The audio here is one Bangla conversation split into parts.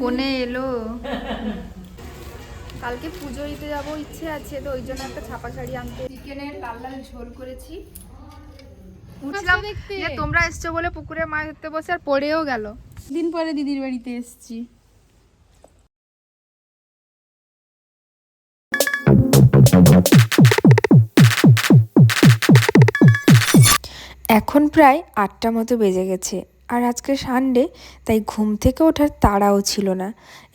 কোনে এলো। কালকে পুজো দিতে যাব ইচ্ছে আছে তো ওই জন্য একটা ছাপা শাড়ি আনতে। চিকেনের লাল লাল ঝোল করেছি। উঠলাম দেখতে। যে তোমরা এসছো বলে পুকুরে মাছ ধরতে বসে আর পড়েও গেল। দিন পরে দিদির বাড়িতে এসেছি। এখন প্রায় আটটা মতো বেজে গেছে। আর আজকে সানডে তাই ঘুম থেকে ওঠার তাড়াও ছিল না।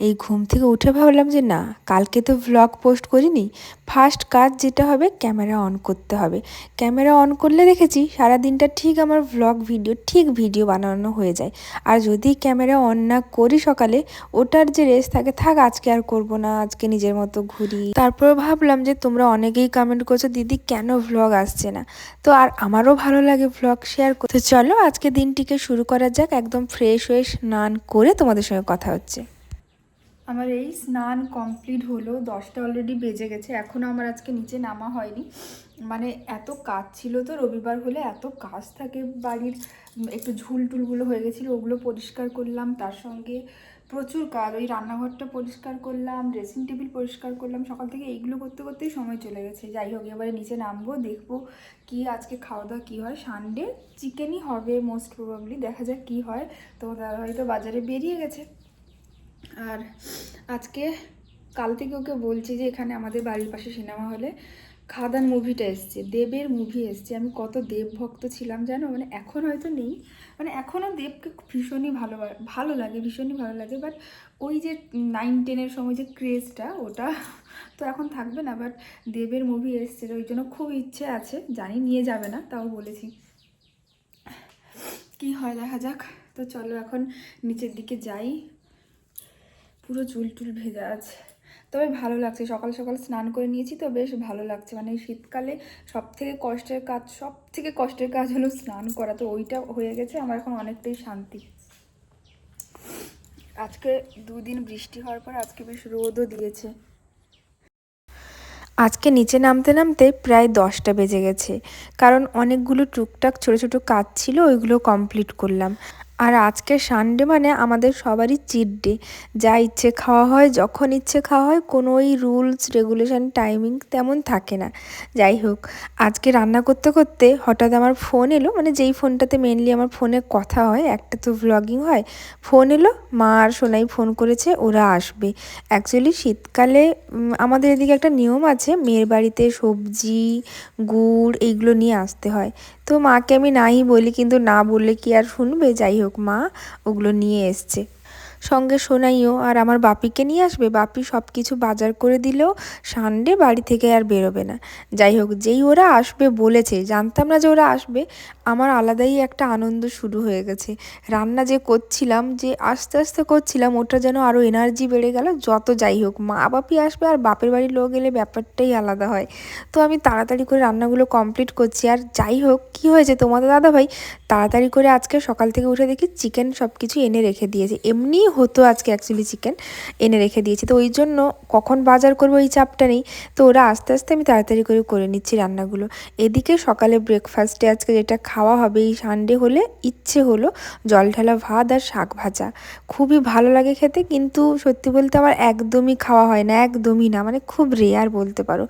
এই ঘুম থেকে উঠে ভাবলাম যে না, কালকে তো ভ্লগ পোস্ট করিনি ফার্স্ট কাজ যেটা হবে ক্যামেরা অন করতে হবে। ক্যামেরা অন করলে দেখেছি সারা দিনটা ঠিক আমার ভ্লগ ভিডিও ঠিক ভিডিও বানানো হয়ে যায়। আর যদি ক্যামেরা অন না করি সকালে, ওটার যে রেস থাকে, থাক আজকে আর করব না, আজকে নিজের মতো ঘুরি। তারপর ভাবলাম যে তোমরা অনেকেই কমেন্ট করছ, দিদি, কেন ভ্লগ আসছে না? তো আর আমারও ভালো লাগে ভ্লগ শেয়ার করতে। চলো আজকে দিনটিকে শুরু করা যাক, একদম ফ্রেশ হয়ে স্নান করে তোমাদের সঙ্গে কথা হচ্ছে। আমার এই স্নান কমপ্লিট হলো, দশটা অলরেডি বেজে গেছে এখনও আমার আজকে নিচে নামা হয়নি। মানে এত কাজ ছিল তো রবিবার হলে, এত কাজ থাকে বাড়ির, একটু ঝুল টুলগুলো হয়ে গেছিল, ওগুলো পরিষ্কার করলাম, তার সঙ্গে প্রচুর কাজ, ওই রান্নাঘরটা পরিষ্কার করলাম ড্রেসিং টেবিল পরিষ্কার করলাম, সকাল থেকে এইগুলো করতে করতেই সময় চলে গেছে। যাই হোক, এবারে নিচে নামবো, দেখব কি আজকে খাওয়া দাওয়া কী হয়। সানডে চিকেনই হবে মোস্ট প্রবাবলি দেখা যাক কী হয়। তো দাদা হয়তো বাজারে বেরিয়ে গেছে। আর আজকে, কাল থেকে ওকে বলছি যে এখানে আমাদের বাড়ির পাশে সিনেমা হলে খাদান মুভিটা এসছে, দেবের মুভি এসছে। আমি কত দেব ভক্ত ছিলাম জানো? মানে এখন হয়তো নেই। মানে এখনও দেবকে ভীষণই ভালো ভালো লাগে, ভীষণই ভালো লাগে। বাট ওই যে নাইন টেনের সময় যে ক্রেজটা ওটা তো এখন থাকবে না। বাট দেবের মুভি এসছে, ওই জন্য খুব ইচ্ছে আছে। জানি নিয়ে যাবে না, তাও বলেছি। কি হয়, দেখা যাক। তো চলো এখন নিচের দিকে যাই। পুরো চুল টুল ভেজা আছে। তবে ভালো লাগছে। সকাল সকাল স্নান করে নিয়েছি তো বেশ ভালো লাগছে। মানে শীতকালে সব থেকে কষ্টের কাজ সব থেকে কষ্টের কাজ হলো স্নান করা। তো ওইটা হয়ে গেছে, আমার এখন অনেকটাই শান্তি। আজকে দুদিন বৃষ্টি হওয়ার পর আজকে বেশ রোদও দিয়েছে। আজকে নিচে নামতে নামতে প্রায় দশটা বেজে গেছে। কারণ অনেকগুলো টুকটাক ছোট ছোট কাজ ছিল, ওইগুলো কমপ্লিট করলাম। আর আজকে সানডে মানে আমাদের সবারই চিট ডে যা ইচ্ছে খাওয়া হয়, যখন ইচ্ছে খাওয়া হয়, কোনো ওই রুলস রেগুলেশন টাইমিং তেমন থাকে না। যাই হোক, আজকে রান্না করতে করতে হঠাৎ আমার ফোন এলো মানে যেই ফোনটাতে মেনলি আমার ফোনে কথা হয়, একটা তো ভ্লগিং হয় ফোন এলো, মা আর সোনাই ফোন করেছে, ওরা আসবে। অ্যাকচুয়ালি শীতকালে আমাদের এদিকে একটা নিয়ম আছে, মেয়ের বাড়িতে সবজি, গুড়, এইগুলো নিয়ে আসতে হয়। তো মাকে আমি নাই বলি, কিন্তু না বললে কি আর শুনবে? যাই হোক মা ওগুলো নিয়ে এসছে। সঙ্গে সোনাইও আর আমার বাপিকে নিয়ে আসবে। বাপি সব কিছু বাজার করে দিলেও সানডে বাড়ি থেকে আর বেরোবে না। যাই হোক, যেই ওরা আসবে বলেছে, জানতাম না যে ওরা আসবে, আমার আলাদাই একটা আনন্দ শুরু হয়ে গেছে। রান্না যে করছিলাম, যে আস্তে আস্তে করছিলাম, ওটা যেন আরও এনার্জি বেড়ে গেল, যত যাই হোক, মা বাপি আসবে আর বাপের বাড়ির লোক এলে ব্যাপারটাই আলাদা হয়। তো আমি তাড়াতাড়ি করে রান্নাগুলো কমপ্লিট করছি। আর যাই হোক, কি হয়েছে তোমাদের দাদাভাই? তাড়াতাড়ি করে আজকে সকাল থেকে উঠে দেখি চিকেন সব কিছু এনে রেখে দিয়েছে। এমনিই হতো আজকে অ্যাকচুয়ালি চিকেন এনে রেখে দিয়েছি। তো ওই জন্য কখন বাজার করব এই চাপটা নেই। তো ওরা আস্তে আস্তে আমি তাড়াতাড়ি করে করে নিচ্ছি রান্নাগুলো। এদিকে সকালে ব্রেকফাস্টে আজকে যেটা খাওয়া হবে, এই সানডে হলে ইচ্ছে হলো জল ঢালা ভাত আর শাক ভাজা। খুবই ভালো লাগে খেতে, কিন্তু সত্যি বলতে আমার একদমই খাওয়া হয় না, একদমই না। মানে খুব রেয়ার বলতে পারো।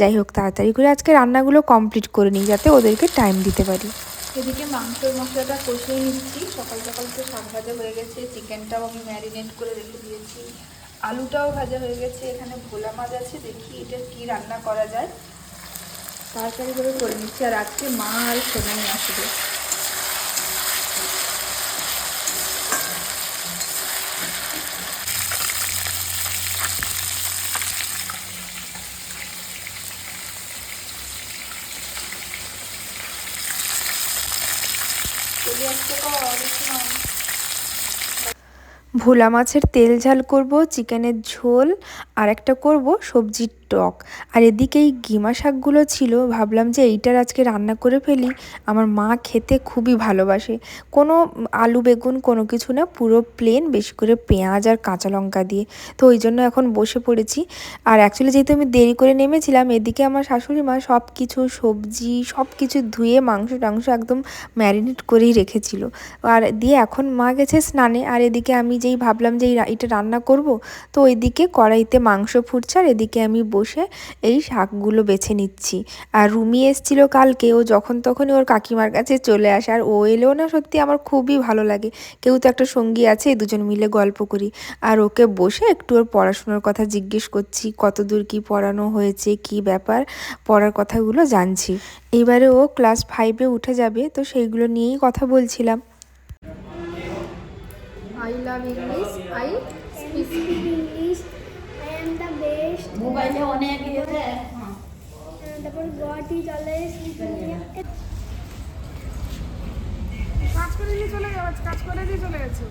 যাই হোক, তাড়াতাড়ি করে আজকে রান্নাগুলো কমপ্লিট করে নিই, যাতে ওদেরকে টাইম দিতে পারি। এদিকে মাংসের মশলাটা কষিয়ে নিচ্ছি। সকাল সকাল তো শাক ভাজা হয়ে গেছে, চিকেনটাও আমি ম্যারিনেট করে রেখে দিয়েছি। আলুটাও ভাজা হয়ে গেছে, এখানে ভোলা মাছ আছে, দেখি এটা কি রান্না করা যায়। তাড়াতাড়ি করে করে নিচ্ছি, আর আজকে মা আর সোনাই আসবে। ভোলা মাছের তেল ঝাল করব চিকেনের ঝোল আর একটা করব সবজির টক। আর এদিকে এই গিমা শাকগুলো ছিল, ভাবলাম যে এইটার আজকে রান্না করে ফেলি। আমার মা খেতে খুবই ভালোবাসে। কোনো আলু, বেগুন, কোনো কিছু না, পুরো প্লেন বেশি করে পেঁয়াজ আর কাঁচা লঙ্কা দিয়ে। তো ওই জন্য এখন বসে পড়েছি। আর অ্যাকচুয়ালি যেহেতু আমি দেরি করে নেমেছিলাম, এদিকে আমার শাশুড়ি মা সব কিছু সবজি সব কিছু ধুয়ে মাংস টাংস একদম ম্যারিনেট করেই রেখেছিল। আর দিয়ে এখন মা গেছে স্নানে। আর এদিকে আমি যেই ভাবলাম যে এটা রান্না করব, তো ওইদিকে কড়াইতে মাংস ফুটছে। আর এদিকে আমি বসে এই শাকগুলো বেছে নিচ্ছি। আর রুমি এসছিল কালকে, ও যখন তখনই ওর কাকিমার কাছে চলে আসে। আর ও এলেও না সত্যি আমার খুবই ভালো লাগে। কেউ তো একটা সঙ্গী আছে, দুজন মিলে গল্প করি। আর ওকে বসে একটু ওর পড়াশোনার কথা জিজ্ঞেস করছি কত দূর কী পড়ানো হয়েছে, কি ব্যাপার, পড়ার কথাগুলো জানছি। এবারে ও ক্লাস ফাইভে উঠে যাবে, তো সেইগুলো নিয়েই কথা বলছিলাম। I love English I speak English. I am the best. মোবাইলে অনেক ইয়েতে তারপর me. কাজ করে দিয়ে চলে যাবে কাজ করে দিয়ে চলে গেছে।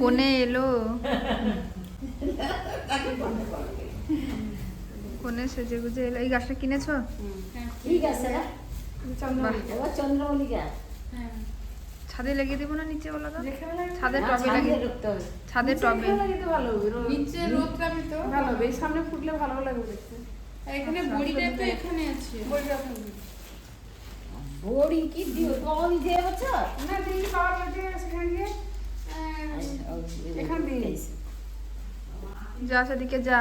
কোনে এলো? কোনে সেজে গুজে এলো। এই গাছটা কিনেছো? ঠিক আছে এবার চন্দ্রমল্লিকা। ছাদে লাগিয়ে দেবো না নিচে বলো তো? ছাদের টবে লাগিয়ে রাখতে হবে। ছাদের টবে। নিচে রোদটা পেতো ভালো হবে। এই সামনে ফুটলে ভালো লাগবে দেখতে। এখানে বড়িটা তো এখানে আছে। বড়িটা থাকবে বড়ি কি দিও তুমি দিয়ে বছর না দিদি পাওয়ার কাছে সেখানে গিয়ে। এখান দিয়ে। যা সেদিকে যা।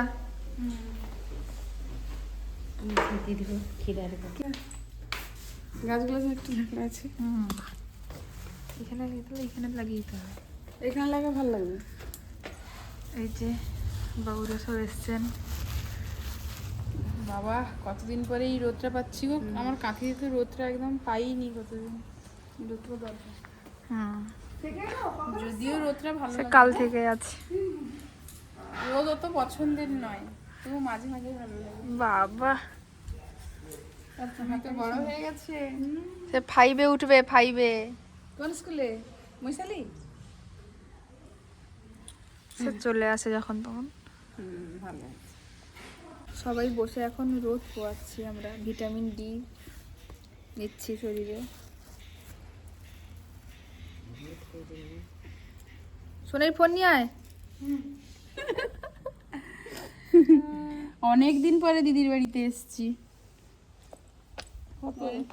দিয়ে দিব খিরার গাছগুলো তো একটু আছে হুম এখানে লাগিয়ে দিলে এখানে লাগিয়ে দিতে হবে এখানে লাগা ভালো লাগবে এই যে বাবুরা সব এসছেন বাবা কতদিন পরে এই রোদটা পাচ্ছি গো আমার কাঁথি তো রোদটা একদম পাইনি কতদিন রোদটা দরকার যদিও রোদটা ভালো কাল থেকে আছে রোদ অত পছন্দের নয় তবু মাঝে মাঝে ভালো লাগে বাবা তুমি তো বড় হয়ে গেছে। সে ফাইভে উঠবে ফাইভে কোন স্কুলে মৈশালি সে চলে আসে যখন তখন। ভালো সবাই বসে এখন রোদ পোয়াচ্ছি আমরা ভিটামিন ডি নিচ্ছি শরীরে। সোনাই ফোন নিয়ে আয়। অনেক দিন পরে দিদির বাড়িতে এসেছি।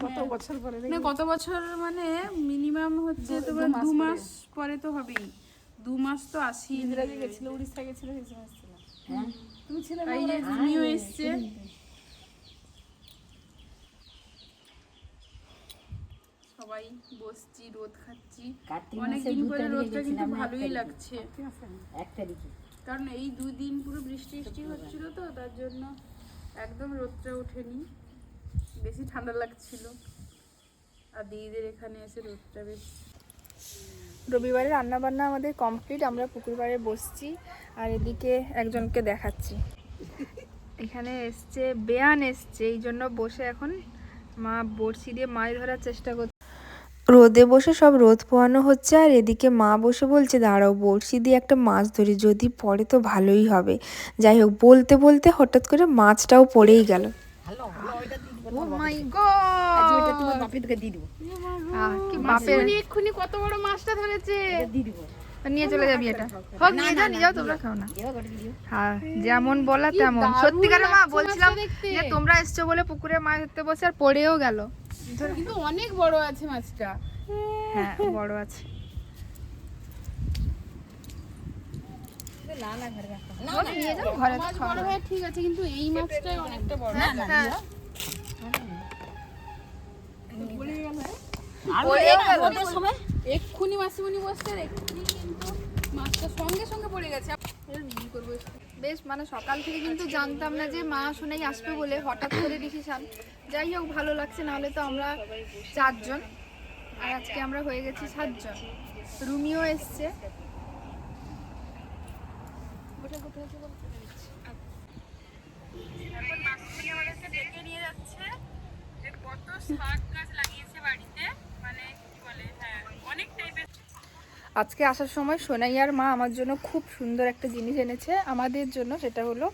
কত বছর পরে না কত বছর মানে মিনিমাম হচ্ছে তোমার দু মাস পরে। তো হবেই। দু মাস তো আসি ইন্দিরাজি গেছিল উড়িষ্যা গেছিল সেই তুমি ছিলে এই যে তুমিও এসছে। সবাই বসছি রোদ খাচ্ছি। অনেকদিন পরে রোদটা কিন্তু ভালোই লাগছে। এক তারিখে। কারণ এই দুদিন পুরো বৃষ্টি বৃষ্টি হচ্ছিল তো তার জন্য একদম রোদটা ওঠেনি। বেশি ঠান্ডা লাগছিল। আর দিদিদের এখানে এসে রোদটা বেশ রবিবারে রান্না বান্না আমাদের কমপ্লিট আমরা পুকুর পাড়ে বসছি আর এদিকে একজনকে দেখাচ্ছি। এখানে এসছে বেয়ান এসছে এই জন্য বসে এখন মা বড়শি দিয়ে মাছ ধরার চেষ্টা করছে রোদে বসে সব রোদ পোয়ানো হচ্ছে আর এদিকে মা বসে বলছে দাঁড়াও বড়শি দিয়ে একটা মাছ ধরি যদি পড়ে তো ভালোই হবে। যাই হোক বলতে বলতে হঠাৎ করে মাছটাও পড়েই গেল। ও মাই গড তোমার বাপের দিকে দিয়ে দিব। কি বাপের এক্ষুনি কত বড় মাছটা ধরেছে? দিয়ে দিব। নিয়ে চলে যাবি এটা। হোক নিয়ে যাও নিয়ে যাও তোমরা খাও না। এবার গোটা দিয়ে দিব। হ্যাঁ যেমন বলা তেমন। সত্যিকারে মা বলছিলাম যে তোমরা এসছো বলে পুকুরে মাছ ধরতে বসে আর পড়েও গেল। কিন্তু অনেক বড় আছে মাছটা। হ্যাঁ বড় আছে। নিয়ে যাও ঘরে তো মাছ খাওয়া বড় হয় ঠিক আছে কিন্তু এই মাছটাই অনেকটা বড়। হ্যাঁ আর পড়েও গেল। রোদের সময় এক্ষুনি মাসিমণি বসছে এক্ষুনি কিন্তু মাছটা সঙ্গে সঙ্গে পড়ে গেছে। বেশ মানে সকাল থেকে কিন্তু জানতাম না যে মা শুনেই আসবে বলে হঠাৎ করে ডিসিশন যাই হোক ভালো লাগছে নাহলে তো আমরা চারজন। আর আজকে আমরা হয়ে গেছি সাতজন। রুমিও এসছে। ওটা কোথায় বলতে পারছি। এখন মাসি আমাদেরকে ডেকে নিয়ে যাচ্ছে। আজকে আসার সময় সোনাইয়ার মা আমার জন্য খুব সুন্দর একটা জিনিস এনেছে। আমাদের জন্য সেটা হলো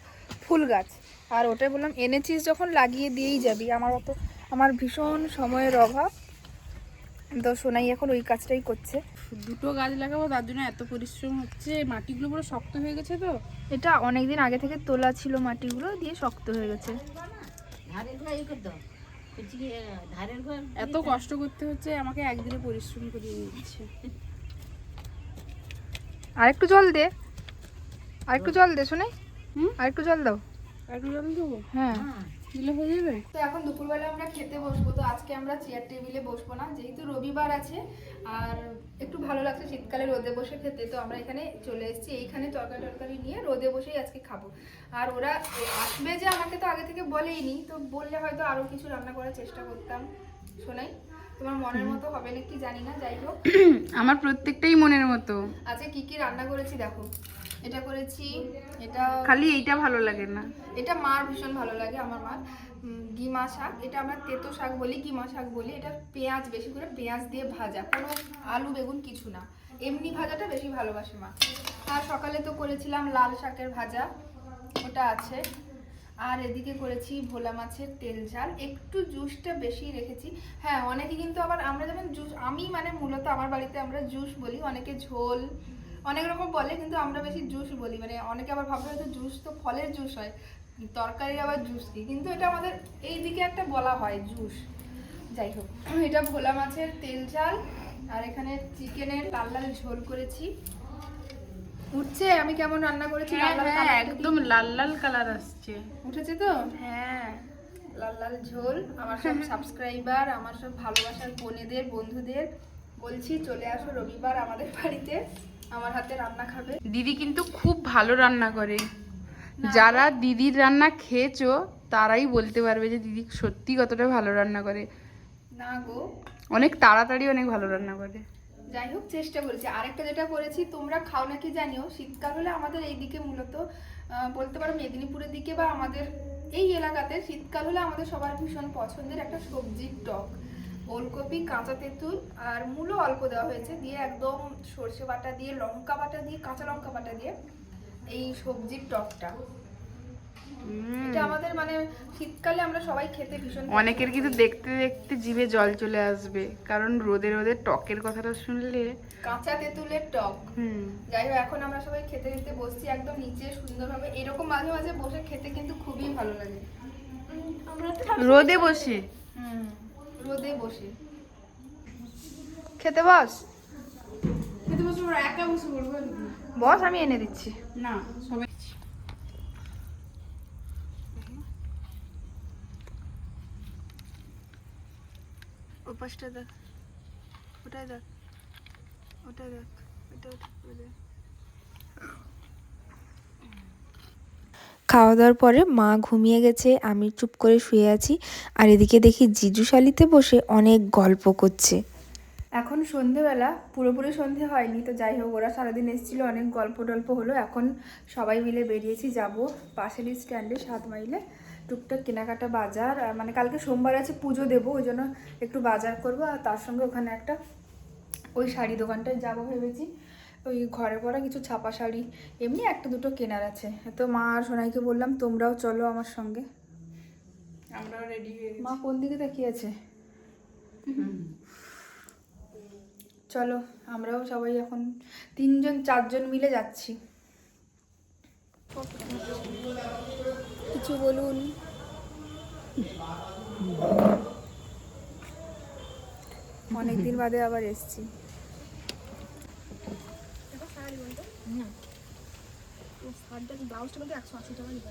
ফুল গাছ। আর ওটা বললাম এনেছিস যখন লাগিয়ে দিয়েই যাবি। আমার অত আমার ভীষণ সময়ের অভাব। তো সোনাই এখন ওই কাজটাই করছে। দুটো গাছ লাগাবো তার জন্য এত পরিশ্রম হচ্ছে। মাটিগুলো পুরো শক্ত হয়ে গেছে তো। এটা অনেক দিন আগে থেকে তোলা ছিল মাটিগুলো দিয়ে শক্ত হয়ে গেছে। এত কষ্ট করতে হচ্ছে আমাকে একদিনে পরিশ্রম করিয়ে দিচ্ছে। আরেকটু জল দে। আর একটু জল দে শুনে। হুম? আরেকটু জল দাও। একটু জল দেবো? হ্যাঁ। দিলে হয়ে যাবে? তো এখন দুপুরবেলা আমরা খেতে বসবো, তো আজকে আমরা চেয়ার টেবিলে বসবো না। যেহেতু রবিবার আছে, আর একটু ভালো লাগছে শীতকালে রোদে বসে খেতে, তো আমরা এখানে চলে এসেছি। এইখানে তরকারি টরকারি নিয়ে রোদে বসেই আজকে খাব। আর ওরা আসবে যে আমাকে তো আগে থেকে বলেইনি, তো বললে হয়তো আরও কিছু রান্না করার চেষ্টা করতাম। শোনাই। তোমার মনের মতো হবে নাকি জানি না যাই হোক। আমার প্রত্যেকটাই মনের মতো। আচ্ছা কি কি রান্না করেছি দেখো। এটা করেছি এটা খালি এইটা ভালো লাগে না। এটা মার ভীষণ ভালো লাগে আমার মার। গিমা শাক এটা আমরা তেতো শাক বলি গিমা শাক বলি। এটা পেঁয়াজ বেশি করে পেঁয়াজ দিয়ে ভাজা। কোনো আলু বেগুন কিছু না। এমনি ভাজাটা বেশি ভালোবাসে মা। আর সকালে তো করেছিলাম লাল শাকের ভাজা। ওটা আছে। আর এদিকে করেছি ভোলা মাছের তেল ঝাল। একটু জুসটা বেশি রেখেছি। হ্যাঁ অনেকে কিন্তু আবার আমরা যেমন জুস আমি মানে মূলত আমার বাড়িতে আমরা জুস বলি, অনেকে ঝোল, অনেক রকম বলে, কিন্তু আমরা বেশি জুস বলি। মানে অনেকে আবার ভাববে হয়তো জুস তো ফলের জুস হয় তরকারির আবার জুস কি? কিন্তু এটা আমাদের এই দিকে একটা বলা হয় জুস যাই হোক, এটা ভোলা মাছের তেল ঝাল। আর এখানে চিকেনের লাল লাল ঝোল করেছি। উঠছে আমি কেমন রান্না করেছি? হ্যাঁ হ্যাঁ একদম লাল লাল কালার আসছে। উঠেছে তো? হ্যাঁ। লাল লাল ঝোল আমার সব সাবস্ক্রাইবার আমার সব ভালোবাসার বোনেদের বন্ধুদের। বলছি চলে আসো রবিবার আমাদের বাড়িতে আমার হাতে রান্না খাবে। দিদি কিন্তু খুব ভালো রান্না করে। যারা দিদির রান্না খেয়েছো তারাই বলতে পারবে যে দিদি সত্যি কতটা ভালো রান্না করে। না গো। অনেক তাড়াতাড়ি অনেক ভালো রান্না করে। যাই হোক, চেষ্টা করেছি। আরেকটা যেটা করেছি, তোমরা খাও নাকি জানিও, শীতকাল হলে আমাদের এইদিকে মূলত বলতে পারো মেদিনীপুরের দিকে বা আমাদের এই এলাকাতে শীতকাল হলে আমাদের সবার ভীষণ পছন্দের একটা সবজির টক। ওলকপি, কাঁচা তেঁতুল আর মূলো অল্প দেওয়া হয়েছে দিয়ে একদম সর্ষে বাটা দিয়ে, লঙ্কা বাটা দিয়ে, কাঁচা লঙ্কা বাটা দিয়ে এই সবজির টকটা। এটা আমাদের মানে শীতকালে আমরা সবাই খেতে ভীষণ অনেকের কিন্তু দেখতে দেখতে জিভে জল চলে আসবে কারণ রোদে রোদে টকের কথাটা শুনলে কাঁচা তেঁতুলের টক। হুম। যাই হোক এখন আমরা সবাই খেতে খেতে বসছি একদম নিচে সুন্দরভাবে। এরকম মাঝে মাঝে বসে খেতে কিন্তু খুবই ভালো লাগে। রোদে বসে? হুম রোদে বসে। খেতে বস। কিন্তু বসে একা বসে বস আমি এনে দিচ্ছি। না সবাই ও পাশটা দেখ। ওটাই দেখ। ওটাই দেখ। ওটা ওটা দেখ খাওয়া দাওয়ার পরে মা ঘুমিয়ে গেছে আমি চুপ করে শুয়ে আছি আর এদিকে দেখি জিজু শালিতে বসে অনেক গল্প করছে। এখন সন্ধেবেলা পুরোপুরি সন্ধে হয়নি তো যাই হোক ওরা সারাদিন এসেছিল অনেক গল্প টল্প হলো। এখন সবাই মিলে বেরিয়েছি যাব পাশেরই স্ট্যান্ডে সাত মাইলে। টুকটাক কেনাকাটা বাজার আর মানে কালকে সোমবার আছে পুজো দেবো ওই জন্য একটু বাজার করব আর তার সঙ্গে ওখানে একটা ওই শাড়ি দোকানটায় যাব ভেবেছি। ওই ঘরে পরা কিছু ছাপা শাড়ি এমনি একটা দুটো কেনার আছে। তো মা আর সোনাইকে বললাম তোমরাও চলো আমার সঙ্গে। আমরাও রেডি হয়ে মা কোন দিকে তাকিয়ে আছে? চলো আমরাও সবাই এখন তিনজন চারজন মিলে যাচ্ছি। কিছু বলুন। অনেকদিন বাদে আবার এসছি। ব্লাউজটা কিন্তু একশো আশি টাকা দিতে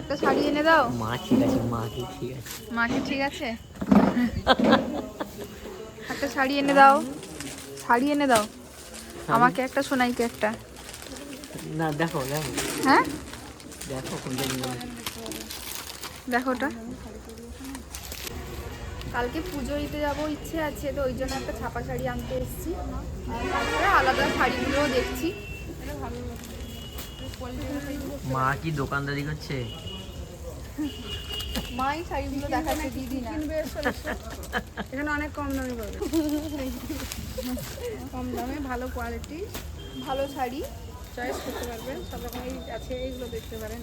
একটা শাড়ি এনে দাও। মা ঠিক আছে মা কি ঠিক আছে। মাকে ঠিক আছে? একটা শাড়ি এনে দাও। শাড়ি এনে দাও। আমাকে একটা সোনাইকে একটা। না দেখো দেখো। হ্যাঁ? দেখো কোনটা দেখো ওটা। কালকে পুজো দিতে যাব ইচ্ছে আছে তো ওই জন্য একটা ছাপা শাড়ি আনতে এসেছি। আলাদা শাড়িগুলোও দেখছি। মা কি দোকানদারি করছে? মাই শাড়িগুলো দেখাচ্ছে দিদি না। এখানে অনেক কম দামে পাবে। কম দামে ভালো কোয়ালিটি ভালো শাড়ি। চয়েস করতে পারবেন সব রকম এই আছে এইগুলো দেখতে পারেন।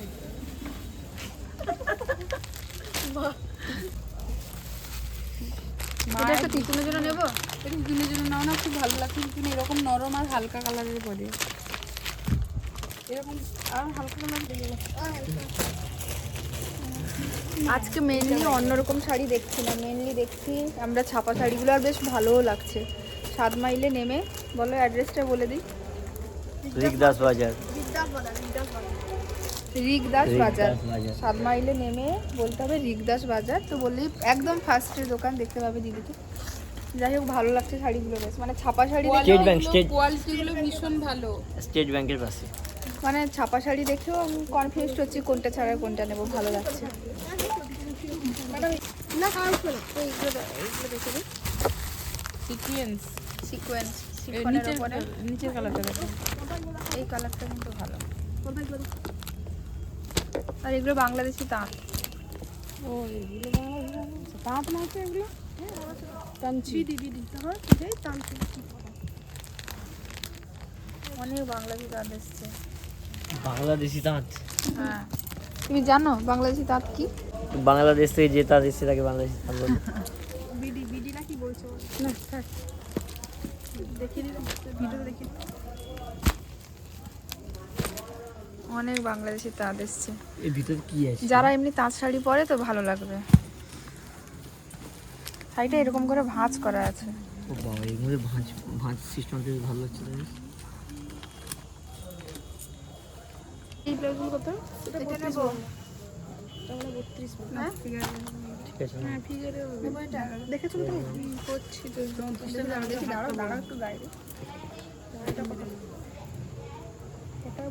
এটা একটা জন্য নেব? এরকম দিনের জন্য নাও না খুব ভালো লাগছে। কিন্তু এরকম নরম আর হালকা কালারের পরে। এরকম আর হালকা আজকে মেনলি অন্যরকম শাড়ি দেখছি না। মেনলি দেখছি আমরা ছাপা শাড়িগুলো আর বেশ ভালোও লাগছে। সাত মাইলে নেমে বলো অ্যাড্রেসটা বলে দিই। রিকদাস বাজার বাজার রিকদাস বাজার সাত মাইলে নেমে বলতে হবে রিগদাস বাজার তো বললেই একদম ফার্স্টের দোকান দেখতে পাবে দিদিকে। যাই হোক ভালো লাগছে শাড়িগুলো বেশ। মানে ছাপা শাড়ি স্টেট ব্যাংক স্টেট কোয়ালিটিগুলো ভীষণ ভালো। স্টেট ব্যাংকের পাশে। মানে ছাপা শাড়ি দেখেও আমি কনফিউজ হচ্ছি কোনটা ছাড়া কোনটা নেব ভালো লাগছে। সিকোয়েন্স সিকোয়েন্স নিচের নিচের কালারটা দেখো। এই কালারটা কিন্তু ভালো। আর এগুলো বাংলাদেশি তাঁত। ও এগুলো বাংলা তাঁত না এগুলো? কাঞ্চি দিদি অনেক বাংলাদেশি তাঁত এসছে। বাংলাদেশি তাঁত। হ্যাঁ। তুমি জানো বাংলাদেশি তাঁত কি? বাংলাদেশ থেকে যে তাঁত এসছে তাকে বাংলাদেশি তাঁত বলে। না থাক। দেখিয়ে দিলাম ভিডিও দেখি অনেক বাংলাদেশি তাঁত এসছে। এর ভিতরে কি আছে? যারা এমনি তাঁত শাড়ি পরে তো ভালো লাগবে। শাড়িটা এরকম করে ভাঁজ করা আছে। ও বাবা এর মধ্যে ভাঁজ ভাঁজ সিস্টেমটা ভালো লাগছে তাই এই ব্লাউজগুলো কত? এটা নেব। হ্যাঁ? ঠিক আছে। না? দেখেছ তো? করছি তো। দেখি দাঁড়াও দাঁড়াও একটু গায়ে। এটা কত?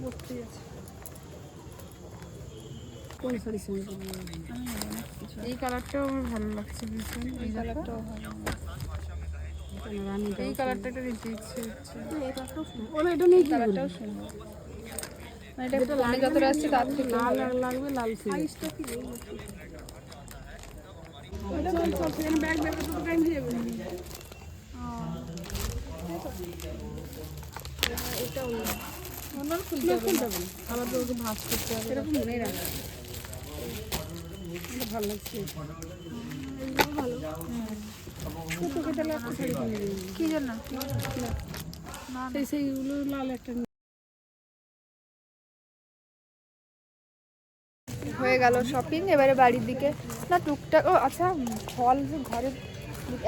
বত্রিশ আছে। এই কালারটাও আমার ভালো লাগছে ভীষণ এই কালারটাও ভালো এই কালারটা একটা নিতে ইচ্ছে হচ্ছে। ওরা এটা নেই কালারটাও সুন্দর। মানে এটা ফোনে যতটা আসছে তার থেকে লাল ভালো। আর লাগবে লাল সাইজটা কি ব্যাগ ব্যাগ তো টাইম দিয়ে যাবে খুলতে হবে না আবার তো ওকে ভাঁজ করতে হবে এরকম মনে রাখবে এটা ভালো লাগছে তোকে তাহলে একটা শাড়ি কিনে দিবি কি জন্য সেই সেইগুলো লাল একটা গেল শপিং এবারে বাড়ির দিকে। না টুকটাক ও আচ্ছা ফল যে ঘরে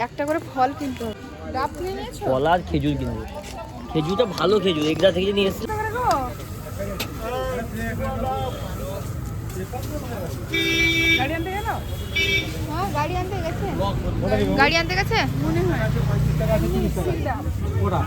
একটা করে ফল কিনতে হবে। ডাব কিনে নিয়েছো? কলা আর খেজুর কিনবো। খেজুরটা ভালো খেজুর এগরা থেকে নিয়ে এসছে। গাড়ি আনতে গেল? হ্যাঁ গাড়ি আনতে গেছে। গাড়ি আনতে গেছে? মনে হয় ওরা